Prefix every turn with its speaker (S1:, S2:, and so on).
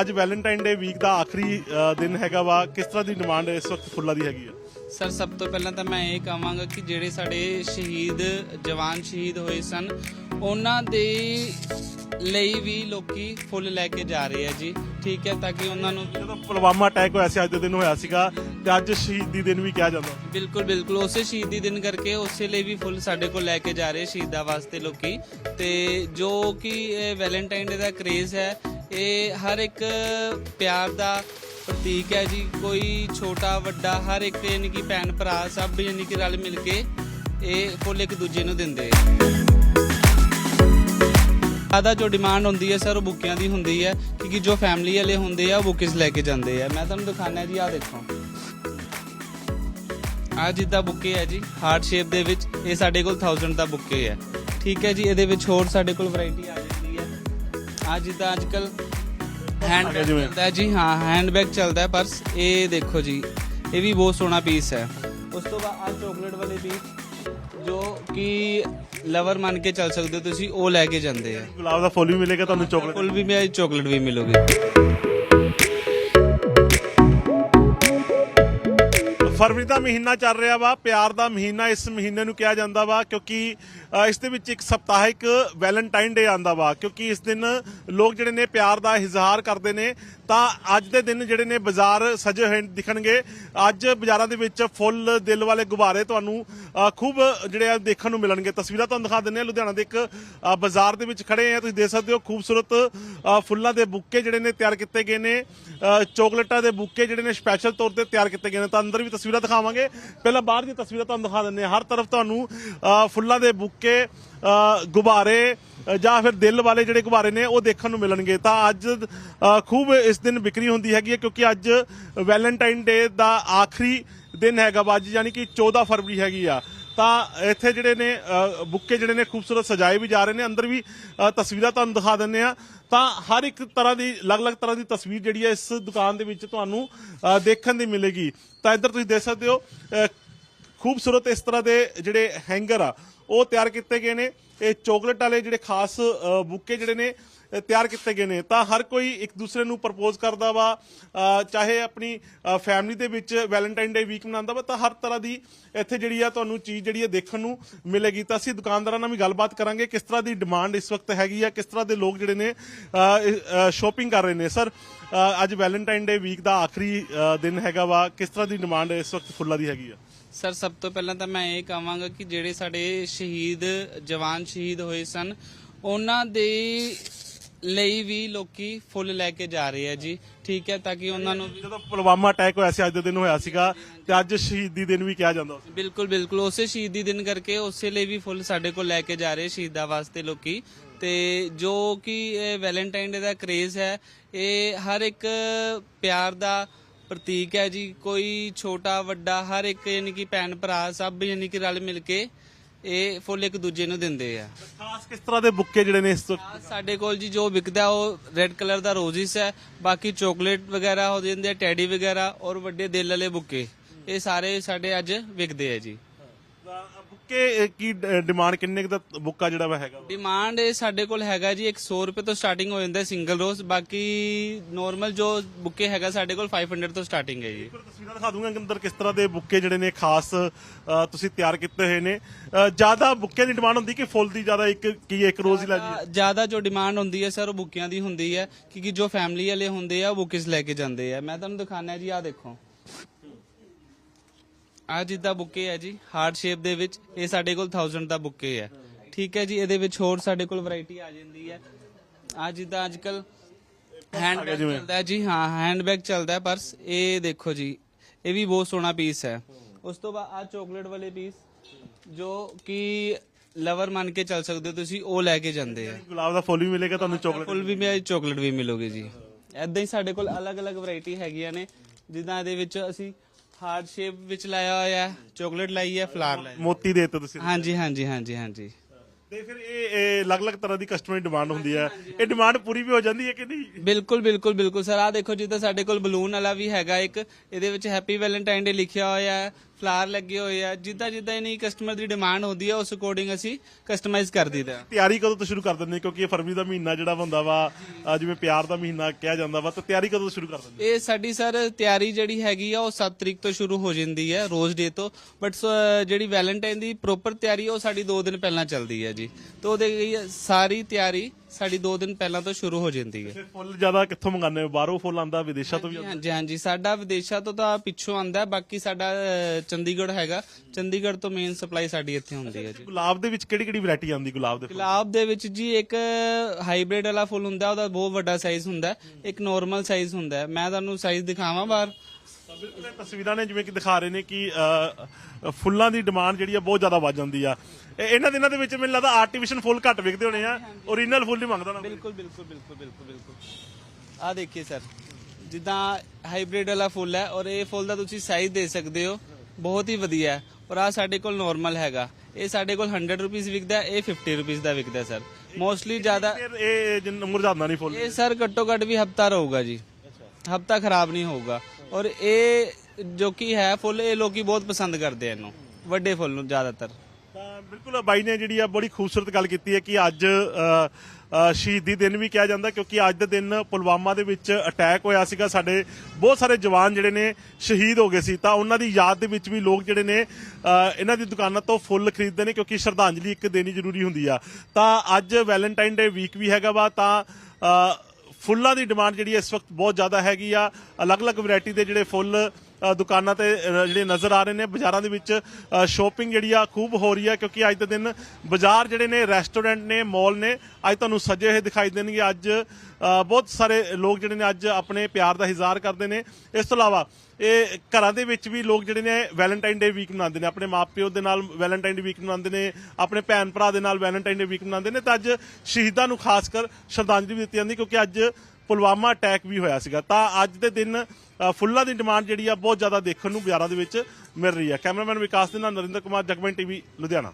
S1: ਅੱਜ Valentine day week ਦਾ ਆਖਰੀ ਦਿਨ ਹੈਗਾ ਵਾ। ਕਿਸ ਤਰ੍ਹਾਂ ਦੀ ਡਿਮਾਂਡ ਇਸ ਵਕਤ ਫੁੱਲਾਂ ਦੀ ਹੈਗੀ ਆ?
S2: ਸਰ ਸਭ ਤੋਂ ਪਹਿਲਾਂ ਤਾਂ ਮੈਂ ਇਹ ਕਹਾਂਗਾ ਕਿ ਜਿਹੜੇ ਸਾਡੇ ਸ਼ਹੀਦ ਜਵਾਨ ਸ਼ਹੀਦ ਹੋਏ ਸਨ ਉਹਨਾਂ ਦੇ ਲਈ ਵੀ ਲੋਕੀ ਫੁੱਲ ਲੈ ਕੇ ਜਾ ਰਹੇ ਆ ਜੀ। ਠੀਕ ਹੈ ਤਾਂ ਕਿ ਉਹਨਾਂ ਨੂੰ
S1: ਜਦੋਂ ਪੁਲਵਾਮਾ ਅਟੈਕ ਹੋਇਆ ਸੀ ਅੱਜ ਦੇ ਦਿਨ ਹੋਇਆ ਸੀਗਾ ਤੇ ਅੱਜ ਸ਼ਹੀਦੀ ਦਿਨ ਵੀ ਕਿਹਾ ਜਾਂਦਾ।
S2: ਬਿਲਕੁਲ ਬਿਲਕੁਲ। ਉਸੇ ਸ਼ਹੀਦੀ ਦਿਨ ਕਰਕੇ ਉਸੇ ਲਈ ਵੀ ਫੁੱਲ ਸਾਡੇ ਕੋਲ ਲੈ ਕੇ ਜਾ ਰਹੇ ਸ਼ਹੀਦਾਂ ਵਾਸਤੇ ਲੋਕੀ। ਤੇ ਜੋ ਕਿ ਵੈਲੈਂਟਾਈਨ ਡੇ ਦਾ ਕ੍ਰੇਜ਼ ਹੈ ਇਹ ਹਰ ਇੱਕ ਪਿਆਰ ਦਾ ਪ੍ਰਤੀਕ ਹੈ ਜੀ, ਕੋਈ ਛੋਟਾ, ਵੱਡਾ, ਹਰ ਇੱਕ ਯਾਨੀ ਕਿ ਭੈਣ, ਭਰਾ ਸਭ ਯਾਨੀ ਕਿ ਰਲ ਮਿਲ ਕੇ ਇਹ ਫੁੱਲ ਇੱਕ ਦੂਜੇ ਨੂੰ ਦਿੰਦੇ ਆ। ਜੋ ਡਿਮਾਂਡ ਹੁੰਦੀ ਹੈ ਸਰ, ਉਹ ਬੁੱਕਿਆਂ ਦੀ ਹੁੰਦੀ ਹੈ, ਕਿਉਂਕਿ ਜੋ ਫੈਮਿਲੀ ਵਾਲੇ ਹੁੰਦੇ ਆ, ਉਹ ਬੁੱਕਸ ਲੈ ਕੇ ਜਾਂਦੇ ਆ। ਮੈਂ ਤੁਹਾਨੂੰ ਦਿਖਾਣਾ ਜੀ, ਆਹ ਦੇਖੋ। ਆ ਜਿੱਦਾਂ ਬੁੱਕੇ ਹੈ ਜੀ ਹਾਰਟ ਸ਼ੇਪ ਦੇ ਵਿੱਚ, ਇਹ ਸਾਡੇ ਕੋਲ 1000 ਦਾ ਬੁੱਕੇ ਹੈ ਠੀਕ ਹੈ ਜੀ, ਇਹਦੇ ਵਿੱਚ ਹੋਰ ਸਾਡੇ ਕੋਲ ਵੈਰਾਈਟੀ ਆ ਆ ਜਿੱਦਾਂ ਅੱਜ ਕੱਲ ਹੈਂਡ
S1: ਜਿਵੇਂ।
S2: ਚੱਲਦਾ ਹੈ ਜੀ ਹਾਂ ਹੈਂਡ ਬੈਗ ਚੱਲਦਾ ਹੈ ਪਰਸ ਇਹ ਦੇਖੋ ਜੀ ਇਹ ਵੀ ਬਹੁਤ ਸੋਹਣਾ ਪੀਸ ਹੈ ਉਸ ਤੋਂ ਬਾਅਦ ਆ ਚਾਕਲੇਟ ਵਾਲੇ ਪੀਸ ਜੋ ਕਿ ਲਵਰ ਮੰਨ ਕੇ ਚੱਲ ਸਕਦੇ ਹੋ ਤੁਸੀਂ ਉਹ ਲੈ ਕੇ ਜਾਂਦੇ ਆ
S1: ਗੁਲਾਬ ਦਾ ਫੁੱਲ ਵੀ ਮਿਲੇਗਾ ਤੁਹਾਨੂੰ ਚਾਕਲੇਟ
S2: ਫੁੱਲ ਵੀ ਮੈਂ ਚਾਕਲੇਟ ਵੀ ਮਿਲੋਗੇ
S1: ਫਰਵਰੀ ਦਾ ਮਹੀਨਾ ਚੱਲ ਰਿਹਾ ਵਾ, ਪਿਆਰ ਦਾ ਮਹੀਨਾ ਇਸ ਮਹੀਨੇ ਨੂੰ ਕਿਹਾ ਜਾਂਦਾ ਵਾ, ਕਿਉਂਕਿ ਇਸ ਦੇ ਵਿੱਚ ਇੱਕ ਸਪਤਾਹਿਕ ਵੈਲੈਂਟਾਈਨ ਡੇ ਆਂਦਾ ਵਾ, ਕਿਉਂਕਿ ਇਸ ਦਿਨ ਲੋਕ ਜਿਹੜੇ ਨੇ ਪਿਆਰ ਦਾ ਇਜ਼ਹਾਰ ਕਰਦੇ ਨੇ ਤਾਂ ਅੱਜ ਦੇ ਦਿਨ ਜਿਹੜੇ ਨੇ ਬਾਜ਼ਾਰ ਸਜੇ ਹੋਏ ਦਿਖਣਗੇ। ਅੱਜ ਬਾਜ਼ਾਰਾਂ ਦੇ ਵਿੱਚ ਫੁੱਲ, ਦਿਲ ਵਾਲੇ ਗੁਬਾਰੇ ਤੁਹਾਨੂੰ ਖੂਬ ਜਿਹੜੇ ਆ ਦੇਖਣ ਨੂੰ ਮਿਲਣਗੇ। ਤਸਵੀਰਾਂ ਤੁਹਾਨੂੰ ਦਿਖਾ ਦਿੰਦੇ ਆ ਲੁਧਿਆਣਾ ਦੇ ਇੱਕ ਬਾਜ਼ਾਰ ਦੇ ਵਿੱਚ ਖੜੇ ਆ। ਤੁਸੀਂ ਦੇਖ ਸਕਦੇ ਹੋ ਖੂਬਸੂਰਤ ਫੁੱਲਾਂ ਦੇ ਬੁੱਕੇ ਜਿਹੜੇ ਨੇ ਤਿਆਰ ਕੀਤੇ ਗਏ ਨੇ। ਚੋਕਲੇਟਾਂ ਦੇ ਬੁੱਕੇ ਜਿਹੜੇ ਨੇ ਸਪੈਸ਼ਲ ਤੌਰ ਤੇ ਤਿਆਰ ਕੀਤੇ ਗਏ ਨੇ। ਤਾਂ ਅੰਦਰ ਵੀ ਤਸਵੀਰਾਂ ਦਿਖਾਵਾਂਗੇ। ਪਹਿਲਾਂ ਬਾਹਰ ਦੀਆਂ ਤਸਵੀਰਾਂ ਤੁਹਾਨੂੰ ਦਿਖਾ ਦਿੰਦੇ ਆ ਹਰ ਤਰਫ ਤੁਹਾਨੂੰ ਫੁੱਲਾਂ ਦੇ ਬੁੱਕੇ ਗੁਬਾਰੇ ਜਾਂ ਫਿਰ ਦਿਲ ਵਾਲੇ ਜਿਹੜੇ ਗੁਬਾਰੇ ਨੇ, ਉਹ ਦੇਖਣ ਨੂੰ ਮਿਲਣਗੇ। ਤਾਂ ਅੱਜ ਖੂਬ ਇਸ ਦਿਨ ਵਿਕਰੀ ਹੁੰਦੀ ਹੈਗੀ ਹੈ, ਕਿਉਂਕਿ ਅੱਜ ਵੈਲੈਂਟਾਈਨ ਡੇ ਦਾ ਆਖਰੀ ਦਿਨ ਹੈਗਾ ਵਾ, ਅੱਜ ਯਾਨੀ ਕਿ 14 ਫਰਵਰੀ ਹੈਗੀ ਆ। ਤਾਂ ਇੱਥੇ ਜਿਹੜੇ ਨੇ ਬੁੱਕੇ ਜਿਹੜੇ ਨੇ, ਖੂਬਸੂਰਤ ਸਜਾਏ ਵੀ ਜਾ ਰਹੇ ਨੇ। ਅੰਦਰ ਵੀ ਤਸਵੀਰਾਂ ਤੁਹਾਨੂੰ ਦਿਖਾ ਦਿੰਦੇ ਆ ਤਾਂ ਹਰ ਇੱਕ ਤਰ੍ਹਾਂ ਦੀ, ਅਲੱਗ-ਅਲੱਗ ਤਰ੍ਹਾਂ ਦੀ ਤਸਵੀਰ ਜਿਹੜੀ ਹੈ, ਇਸ ਦੁਕਾਨ ਦੇ ਵਿੱਚ ਤੁਹਾਨੂੰ ਦੇਖਣ ਦੀ ਮਿਲੇਗੀ। ਤਾਂ ਇੱਧਰ ਤੁਸੀਂ ਦੇਖ ਸਕਦੇ ਹੋ ਖੂਬਸੂਰਤ ਇਸ ਤਰ੍ਹਾਂ ਦੇ ਜਿਹੜੇ ਹੈਂਗਰ ਆ ਉਹ ਤਿਆਰ ਕੀਤੇ ਗਏ ਨੇ। ਇਹ ਚਾਕਲੇਟ ਵਾਲੇ ਜਿਹੜੇ ਖਾਸ ਬੁੱਕੇ ਜਿਹੜੇ ਨੇ ਤਿਆਰ ਕੀਤੇ ਗਏ ਨੇ। ਤਾਂ ਹਰ ਕੋਈ ਇੱਕ ਦੂਸਰੇ ਨੂੰ ਪ੍ਰਪੋਜ਼ ਕਰਦਾ ਵਾ ਚਾਹੇ ਆਪਣੀ ਫੈਮਿਲੀ ਦੇ ਵਿੱਚ ਵੈਲੈਂਟਾਈਨ ਡੇ ਵੀਕ ਮਨਾਉਂਦਾ ਵਾ, ਤਾਂ ਹਰ ਤਰ੍ਹਾਂ ਦੀ ਇੱਥੇ ਜਿਹੜੀ ਆ ਤੁਹਾਨੂੰ ਚੀਜ਼ ਜਿਹੜੀ ਆ ਦੇਖਣ ਨੂੰ ਮਿਲੇਗੀ। ਤਾਂ ਅਸੀਂ ਦੁਕਾਨਦਾਰਾਂ ਨਾਲ ਵੀ ਗੱਲਬਾਤ ਕਰਾਂਗੇ ਕਿਸ ਤਰ੍ਹਾਂ ਦੀ ਡਿਮਾਂਡ ਇਸ ਵਕਤ ਹੈਗੀ ਆ, ਕਿਸ ਤਰ੍ਹਾਂ ਦੇ ਲੋਕ ਜਿਹੜੇ ਨੇ ਸ਼ੋਪਿੰਗ ਕਰ ਰਹੇ ਨੇ। ਸਰ ਅੱਜ ਵੈਲੈਂਟਾਈਨ ਡੇ ਵੀਕ ਦਾ ਆਖਰੀ ਦਿਨ ਹੈਗਾ ਵਾ। ਕਿਸ ਤਰ੍ਹਾਂ ਦੀ ਡਿਮਾਂਡ ਇਸ ਵਕਤ ਫੁੱਲਾਂ ਦੀ ਹੈਗੀ ਆ?
S2: ਸਰ ਸਭ ਤੋਂ ਪਹਿਲਾਂ ਤਾਂ ਮੈਂ ਇਹ ਕਹਾਂਗਾ ਕਿ ਜਿਹੜੇ ਸਾਡੇ ਸ਼ਹੀਦ ਜਵਾਨ ਸ਼ਹੀਦ ਹੋਏ ਸਨ ਉਹਨਾਂ ਦੇ ਲਈ ਵੀ ਲੋਕੀ ਫੁੱਲ ਲੈ ਕੇ ਜਾ ਰਹੇ ਆ ਜੀ। ਠੀਕ ਹੈ ਤਾਂ ਕਿ ਉਹਨਾਂ ਨੂੰ
S1: ਜਦੋਂ ਪੁਲਵਾਮਾ ਅਟੈਕ ਹੋਇਆ ਸੀ ਅੱਜ ਦੇ ਦਿਨ ਹੋਇਆ ਸੀਗਾ ਤੇ ਅੱਜ ਸ਼ਹੀਦੀ ਦਿਨ ਵੀ ਕਿਹਾ ਜਾਂਦਾ ਸੀ।
S2: ਬਿਲਕੁਲ ਬਿਲਕੁਲ। ਉਸੇ ਸ਼ਹੀਦੀ ਦਿਨ ਕਰਕੇ ਉਸੇ ਲਈ ਵੀ ਫੁੱਲ ਸਾਡੇ ਕੋਲ ਲੈ ਕੇ ਜਾ ਰਹੇ ਸ਼ਹੀਦਾਂ ਵਾਸਤੇ ਲੋਕੀ। ਤੇ ਜੋ ਕਿ ਵੈਲੈਂਟਾਈਨ ਡੇ ਦਾ ਕ੍ਰੇਜ਼ ਹੈ ਇਹ ਹਰ ਇੱਕ ਪਿਆਰ ਦਾ ਪ੍ਰਤੀਕ ਹੈ ਜੀ ਕੋਈ ਛੋਟਾ ਵੱਡਾ ਹਰ ਇੱਕ ਯਾਨੀ ਕਿ ਭੈਣ ਭਰਾ ਸਭ ਯਾਨੀ ਕਿ ਰਲ ਮਿਲ ਕੇ ਇਹ ਫੁੱਲ ਇੱਕ ਦੂਜੇ ਨੂੰ ਦਿੰਦੇ ਆ।
S1: ਖਾਸ ਕਿਸ ਤਰ੍ਹਾਂ ਦੇ ਬੁੱਕੇ ਜਿਹੜੇ ਨੇ ਇਸ ਤੋਂ?
S2: ਸਾਡੇ ਕੋਲ ਜੀ ਜੋ ਵਿਕਦਾ ਉਹ ਰੈੱਡ ਕਲਰ ਦਾ ਰੋਜ਼ਿਸ ਹੈ ਬਾਕੀ ਚਾਕਲੇਟ ਵਗੈਰਾ ਹੋ ਜਾਂਦੇ ਆ ਟੈਡੀ ਵਗੈਰਾ ਔਰ ਵੱਡੇ ਦਿਲ ਵਾਲੇ ਬੁੱਕੇ। ਇਹ ਸਾਰੇ ਸਾਡੇ ਅੱਜ ਵਿਕਦੇ ਆ ਜੀ।
S1: ਬੁੱਕੇ ਕੀ ਡਿਮਾਂਡ ਕਿੰਨੇ ਕੁ ਦਾ ਬੁੱਕਾ ਜਿਹੜਾ ਵਾ ਹੈਗਾ?
S2: ਡਿਮਾਂਡ ਇਹ ਸਾਡੇ ਕੋਲ ਹੈਗਾ ਜੀ 100 ਰੁਪਏ ਤੋਂ ਸਟਾਰਟਿੰਗ ਹੋ ਜਾਂਦਾ ਸਿੰਗਲ ਰੋਜ਼ ਬਾਕੀ ਨੋਰਮਲ ਜੋ ਬੁੱਕੇ ਹੈਗਾ ਸਾਡੇ ਕੋਲ 500 ਤੋਂ ਸਟਾਰਟਿੰਗ ਹੈ ਜੀ।
S1: ਤਸਵੀਰਾਂ ਦਿਖਾ ਦੂੰਗਾ ਕਿ ਅੰਦਰ ਕਿਸ ਤਰ੍ਹਾਂ ਦੇ ਬੁੱਕੇ ਜਿਹੜੇ ਨੇ ਖਾਸ ਤੁਸੀਂ ਤਿਆਰ ਕੀਤੇ ਹੋਏ ਨੇ। ਜ਼ਿਆਦਾ ਬੁੱਕੇ ਦੀ ਡਿਮਾਂਡ ਹੁੰਦੀ ਕਿ ਫੁੱਲ ਦੀ ਜ਼ਿਆਦਾ ਇੱਕ ਕੀ ਇੱਕ ਰੋਜ਼ ਹੀ ਲੈ ਜੀ
S2: ਜ਼ਿਆਦਾ ਜੋ ਡਿਮਾਂਡ ਹੁੰਦੀ ਹੈ ਸਰ ਉਹ ਬੁੱਕਿਆਂ ਦੀ ਹੁੰਦੀ ਹੈ ਕਿਉਂਕਿ ਜੋ ਫੈਮਿਲੀ ਵਾਲੇ ਹੁੰਦੇ ਆ ਉਹ ਬੁੱਕਸ ਲੈ ਕੇ ਜਾਂਦੇ ਆ। ਮੈਂ ਤੁਹਾਨੂੰ ਦਿਖਾਣਾ ਜੀ ਆਹ ਦੇਖੋ। ਆ ਜਿੱਦਾਂ ਬੁੱਕੇ ਹੈ ਜੀ ਹਾਰਟ ਸ਼ੇਪ ਦੇ ਵਿੱਚ ਇਹ ਸਾਡੇ ਕੋਲ 1000 ਦਾ ਬੁੱਕੇ ਹੈ ਠੀਕ ਹੈ ਜੀ ਇਹਦੇ ਵਿੱਚ ਹੋਰ ਸਾਡੇ ਕੋਲ ਵੈਰਾਈਟੀ ਆ ਜਾਂਦੀ ਹੈ। ਆ ਜਿੱਦਾਂ ਅੱਜ ਕੱਲ ਹੈਂਡ ਬੈਗ ਚੱਲਦਾ ਜੀ ਹਾਂ ਹੈਂਡ ਬੈਗ ਚੱਲਦਾ ਹੈ ਪਰਸ ਇਹ ਦੇਖੋ ਜੀ ਇਹ ਵੀ ਬਹੁਤ ਸੋਹਣਾ ਪੀਸ ਹੈ। ਉਸ ਤੋਂ ਬਾਅਦ ਆ ਚਾਕਲੇਟ ਵਾਲੇ ਪੀਸ ਜੋ ਕਿ ਲਵਰ ਮੰਨ ਕੇ ਚੱਲ ਸਕਦੇ ਹੋ ਤੁਸੀਂ ਉਹ ਲੈ ਕੇ ਜਾਂਦੇ ਆ।
S1: ਗੁਲਾਬ ਦਾ ਫੁੱਲ ਵੀ ਮਿਲੇਗਾ ਤੁਹਾਨੂੰ ਚਾਕਲੇਟ
S2: ਫੁੱਲ ਵੀ ਮੈਂ ਚਾਕਲੇਟ ਵੀ ਮਿਲੋਗੇ ਜੀ। ਐਦਾਂ ਹੀ ਸਾਡੇ ਕੋਲ ਅਲੱਗ-ਅਲੱਗ ਵੈਰਾਈਟੀ ਹੈਗੀਆਂ ਨੇ ਜਿੱਦਾਂ ਇਹਦੇ ਵਿੱਚ ਅਸੀਂ ਹਾਰਟ ਸ਼ੇਪ ਵਿੱਚ ਲਾਇਆ ਹੋਇਆ ਹੈ ਚਾਕਲੇਟ ਲਾਈ ਹੈ ਫਲਾਰ ਲਾਇਆ
S1: ਮੋਤੀ ਦੇ ਦਿੱਤੇ ਤੁਸੀਂ।
S2: ਹਾਂਜੀ ਹਾਂਜੀ ਹਾਂਜੀ ਹਾਂਜੀ।
S1: ਤੇ ਫਿਰ ਇਹ ਇਹ ਅਲੱਗ-ਅਲੱਗ ਤਰ੍ਹਾਂ ਦੀ ਕਸਟਮਰ ਡਿਮਾਂਡ ਹੁੰਦੀ ਹੈ। ਇਹ ਡਿਮਾਂਡ ਪੂਰੀ ਵੀ ਹੋ ਜਾਂਦੀ ਹੈ ਕਿ ਨਹੀਂ?
S2: ਬਿਲਕੁਲ ਬਿਲਕੁਲ ਬਿਲਕੁਲ। ਸਰ ਆ ਦੇਖੋ ਜਿੱਦਾਂ ਸਾਡੇ ਕੋਲ ਬਲੂਨ ਵਾਲਾ ਵੀ ਹੈਗਾ ਇੱਕ। ਇਹਦੇ ਵਿੱਚ ਹੈਪੀ ਵੈਲੈਂਟਾਈਨ ਡੇ ਲਿਖਿਆ ਹੋਇਆ ਹੈ। ਫਲਾਰ ਲੱਗੇ ਹੋਏ ਆ ਜਿੱਦਾਂ ਜਿੱਦਾਂ ਇਨੀ ਕਸਟਮਰ ਦੀ ਡਿਮਾਂਡ ਹੁੰਦੀ ਹੈ ਉਸ ਅਕੋਰਡਿੰਗ ਅਸੀਂ ਕਸਟਮਾਈਜ਼ ਕਰ ਦਈਦਾ।
S1: ਤਿਆਰੀ ਕਦੋਂ ਤੋਂ ਸ਼ੁਰੂ ਕਰ ਦਿੰਦੇ ਕਿਉਂਕਿ ਇਹ ਫਰਵਰੀ ਦਾ ਮਹੀਨਾ ਜਿਹੜਾ ਹੁੰਦਾ ਵਾ ਅ, ਜਿਵੇਂ ਪਿਆਰ ਦਾ ਮਹੀਨਾ ਕਿਹਾ ਜਾਂਦਾ ਵਾ ਤਾਂ ਤਿਆਰੀ ਕਦੋਂ ਤੋਂ ਸ਼ੁਰੂ ਕਰ ਦਿੰਦੇ
S2: ਇਹ ਸਾਡੀ ਸਰ ਤਿਆਰੀ ਜਿਹੜੀ ਹੈਗੀ ਆ ਉਹ 7 ਤਰੀਕ ਤੋਂ ਸ਼ੁਰੂ ਹੋ ਜਾਂਦੀ ਹੈ ਰੋਜ਼ ਡੇ ਤੋਂ। ਬਟ ਜਿਹੜੀ ਵੈਲੈਂਟਾਈਨ ਦੀ ਪ੍ਰੋਪਰ ਤਿਆਰੀ ਉਹ ਸਾਡੀ 2 ਦਿਨ ਪਹਿਲਾਂ ਚੱਲਦੀ ਹੈ ਜੀ। ਤੇ ਉਹਦੇ ਲਈ ਸਾਰੀ ਤਿਆਰੀ ਸਾਡੀ 2 ਦਿਨ ਪਹਿਲਾਂ ਤੋਂ ਸ਼ੁਰੂ ਹੋ ਜਾਂਦੀ ਹੈ।
S1: ਫੁੱਲ ਜ਼ਿਆਦਾ ਕਿੱਥੋਂ ਮੰਗਾਉਂਦੇ ਹੋ? ਬਾਹਰੋਂ ਫੁੱਲ ਆਂਦਾ ਵਿਦੇਸ਼ਾਂ ਤੋਂ ਵੀ ਆਉਂਦਾ?
S2: ਹਾਂਜੀ ਹਾਂਜੀ ਸਾਡਾ ਵਿਦੇਸ਼ਾਂ ਤੋਂ ਤਾਂ ਪਿੱਛੋਂ ਆਂਦਾ ਹੈ, ਬਾਕੀ ਸਾਡਾ ਅਹ, ਚੰਡੀਗੜ੍ਹ ਹੈਗਾ। ਚੰਡੀਗੜ੍ਹ ਤੋਂ ਮੇਨ ਸਪਲਾਈ ਸਾਡੀ ਇੱਥੇ ਹੁੰਦੀ ਹੈ ਜੀ।
S1: ਗੁਲਾਬ ਦੇ ਵਿੱਚ ਕਿਹੜੀ ਕਿਹੜੀ ਵੈਰਾਈਟੀ ਆਉਂਦੀ ਗੁਲਾਬ ਦੇ ਫੁੱਲ?
S2: ਗੁਲਾਬ ਦੇ ਵਿੱਚ ਜੀ ਇੱਕ ਹਾਈਬ੍ਰਿਡ ਵਾਲਾ ਫੁੱਲ ਹੁੰਦਾ ਉਹਦਾ ਬਹੁਤ ਵੱਡਾ ਸਾਈਜ਼ ਹੁੰਦਾ। ਹੈ, ਇੱਕ ਨਾਰਮਲ ਸਾਈਜ਼ ਹੁੰਦਾ। ਹੈ। ਮੈਂ ਤੁਹਾਨੂੰ ਸਾਈਜ਼ ਦਿਖਾਵਾਂ ਬਾਹਰ।
S1: ਤਾਂ ਬਿਲਕੁਲ ਇਹ ਤਸਵੀਰਾਂ ਨੇ ਜਿਵੇਂ ਕਿ ਦਿਖਾ ਰਹੇ ਨੇ ਕਿ ਅ, ਫੁੱਲਾਂ ਦੀ ਡਿਮਾਂਡ ਜਿਹੜੀ ਆ ਬਹੁਤ ਜ਼ਿਆਦਾ ਵੱਧ ਜਾਂਦੀ ਆ। ਇਹ- ਇਹਨਾਂ ਦਿਨਾਂ ਦੇ ਵਿੱਚ ਮੈਨੂੰ ਲੱਗਦਾ ਆਰਟੀਫੀਸ਼ੀਅਲ ਫੁੱਲ ਘੱਟ ਵਿਕਦੇ ਹੋਣੇ ਆ ਓਰੀਜਨਲ ਫੁੱਲ ਹੀ ਮੰਗਦਾ ਨਾ
S2: ਬਿਲਕੁਲ ਬਿਲਕੁਲ ਬਿਲਕੁਲ ਬਿਲਕੁਲ ਬਿਲਕੁਲ। ਆ ਦੇਖੀਏ ਸਰ ਜਿੱਦਾਂ ਹਾਈਬ੍ਰਿਡ ਵਾਲਾ ਫੁੱਲ ਹੈ ਔਰ ਇਹ ਫੁੱਲ ਦਾ ਤੁਸੀਂ ਸਾਈਜ਼ ਦੇ ਸਕਦੇ ਹੋ। ਬਹੁਤ ਹੀ ਵਧੀਆ ਹੈ। ਔਰ ਆ ਸਾਡੇ ਕੋਲ ਨਾਰਮਲ ਹੈਗਾ। ਇਹ ਸਾਡੇ ਕੋਲ 100 ਰੁਪਏ ਵਿਕਦਾ ਹੈ, ਇਹ 50 ਰੁਪਏ ਦਾ ਵਿਕਦਾ ਸਰ ਮੋਸਟਲੀ ਜ਼ਿਆਦਾ
S1: ਫਿਰ ਇਹ ਜਿੰਨ ਮੁਰਝਾਉਂਦਾ ਨਹੀਂ ਫੁੱਲ?
S2: ਇਹ ਸਰ ਘੱਟੋ ਘੱਟ ਵੀ ਹਫਤਾ ਰਹੂਗਾ ਜੀ। ਹਫਤਾ ਖਰਾਬ ਨਹੀਂ ਹੋਊਗਾ। ਔਰ ਇਹ ਜੋ ਕਿ ਹੈ ਫੁੱਲ ਇਹ ਲੋਕੀ ਬਹੁਤ ਪਸੰਦ ਕਰਦੇ ਆ ਇਹਨੂੰ ਵੱਡੇ ਫੁੱਲ ਨੂੰ ਜ਼ਿਆਦਾਤਰ।
S1: ਤਾਂ ਬਿਲਕੁਲ ਬਾਈ ਨੇ ਜਿਹੜੀ ਆ ਬੜੀ ਖੂਬਸੂਰਤ ਗੱਲ ਕੀਤੀ ਹੈ ਕਿ ਅੱਜ ਅ, ਸ਼ਹੀਦੀ ਦਿਨ ਵੀ ਕਿਹਾ ਜਾਂਦਾ ਕਿਉਂਕਿ ਅੱਜ ਦੇ ਦਿਨ ਪੁਲਵਾਮਾ ਦੇ ਵਿੱਚ ਅਟੈਕ ਹੋਇਆ ਸੀਗਾ। ਸਾਡੇ ਬਹੁਤ ਸਾਰੇ ਜਵਾਨ ਜਿਹੜੇ ਨੇ ਸ਼ਹੀਦ ਹੋ ਗਏ ਸੀ। ਤਾਂ ਉਹਨਾਂ ਦੀ ਯਾਦ ਦੇ ਵਿੱਚ ਵੀ ਲੋਕ ਜਿਹੜੇ ਨੇ ਅ, ਇਹਨਾਂ ਦੀ ਦੁਕਾਨਾਂ ਤੋਂ ਫੁੱਲ ਖਰੀਦਦੇ ਨੇ ਕਿਉਂਕਿ ਸ਼ਰਧਾਂਜਲੀ ਇੱਕ ਦੇਣੀ ਜ਼ਰੂਰੀ ਹੁੰਦੀ ਆ। ਤਾਂ ਅੱਜ ਵੈਲੈਂਟਾਈਨ ਡੇ ਵੀਕ ਵੀ ਹੈਗਾ ਵਾ। ਤਾਂ ਅ, ਫੁੱਲਾਂ ਦੀ ਡਿਮਾਂਡ ਜਿਹੜੀ ਇਸ ਵਕਤ ਬਹੁਤ ਜ਼ਿਆਦਾ ਹੈਗੀ ਆ। ਅਲੱਗ-ਅਲੱਗ ਵੈਰਾਈਟੀ ਦੇ ਜਿਹੜੇ ਫੁੱਲ ਦੁਕਾਨਾਂ ਤੇ ਜਿਹੜੇ ਨਜ਼ਰ ਆ ਰਹੇ ਨੇ, ਬਾਜ਼ਾਰਾਂ ਦੇ ਵਿੱਚ ਸ਼ੋਪਿੰਗ ਜਿਹੜੀ ਆ ਖੂਬ ਹੋ ਰਹੀ ਆ ਕਿਉਂਕਿ ਅੱਜ ਦੇ ਦਿਨ ਬਾਜ਼ਾਰ ਜਿਹੜੇ ਨੇ ਰੈਸਟੋਰੈਂਟ ਨੇ ਮਾਲ ਨੇ, ਅੱਜ ਤੁਹਾਨੂੰ ਸਜੇ ਹੋਏ ਦਿਖਾਈ ਦੇਣਗੇ, ਅੱਜ ਬਹੁਤ ਸਾਰੇ ਲੋਕ ਜਿਹੜੇ ਨੇ, ਅੱਜ ਆਪਣੇ ਪਿਆਰ ਦਾ ਇਜ਼ਹਾਰ ਕਰਦੇ ਨੇ। ਇਸ ਤੋਂ ਇਲਾਵਾ, ਇਹ ਘਰਾਂ ਦੇ ਵਿੱਚ ਵੀ ਲੋਕ ਜਿਹੜੇ ਨੇ ਵੈਲੈਂਟਾਈਨ ਡੇ ਵੀਕ ਮਨਾਉਂਦੇ ਨੇ। ਆਪਣੇ ਮਾਪਿਓ ਦੇ ਨਾਲ ਵੈਲੈਂਟਾਈਨ ਡੇ ਵੀਕ ਮਨਾਉਂਦੇ ਨੇ, ਆਪਣੇ ਭੈਣ ਭਰਾ ਦੇ ਨਾਲ ਵੈਲੈਂਟਾਈਨ ਡੇ ਵੀਕ ਮਨਾਉਂਦੇ ਨੇ। ਤਾਂ ਅੱਜ ਸ਼ਹੀਦਾਂ ਨੂੰ ਖਾਸ ਕਰ ਸ਼ਰਧਾਂਜਲੀ ਵੀ ਦਿੱਤੀ ਜਾਂਦੀ, ਕਿਉਂਕਿ ਅੱਜ ਪੁਲਵਾਮਾ ਅਟੈਕ ਵੀ ਹੋਇਆ ਸੀਗਾ। ਤਾਂ ਅੱਜ ਦੇ ਦਿਨ ਫੁੱਲਾਂ ਦੀ ਡਿਮਾਂਡ ਜਿਹੜੀ ਆ ਬਹੁਤ ਜ਼ਿਆਦਾ ਦੇਖਣ ਨੂੰ ਬਾਜ਼ਾਰਾਂ ਦੇ ਵਿੱਚ ਮਿਲ ਰਹੀ ਹੈ ਕੈਮਰਾਮੈਨ ਵਿਕਾਸ ਦੇ ਨਾਲ ਨਰਿੰਦਰ ਕੁਮਾਰ, ਜਗਮਨ ਟੀਵੀ, ਲੁਧਿਆਣਾ।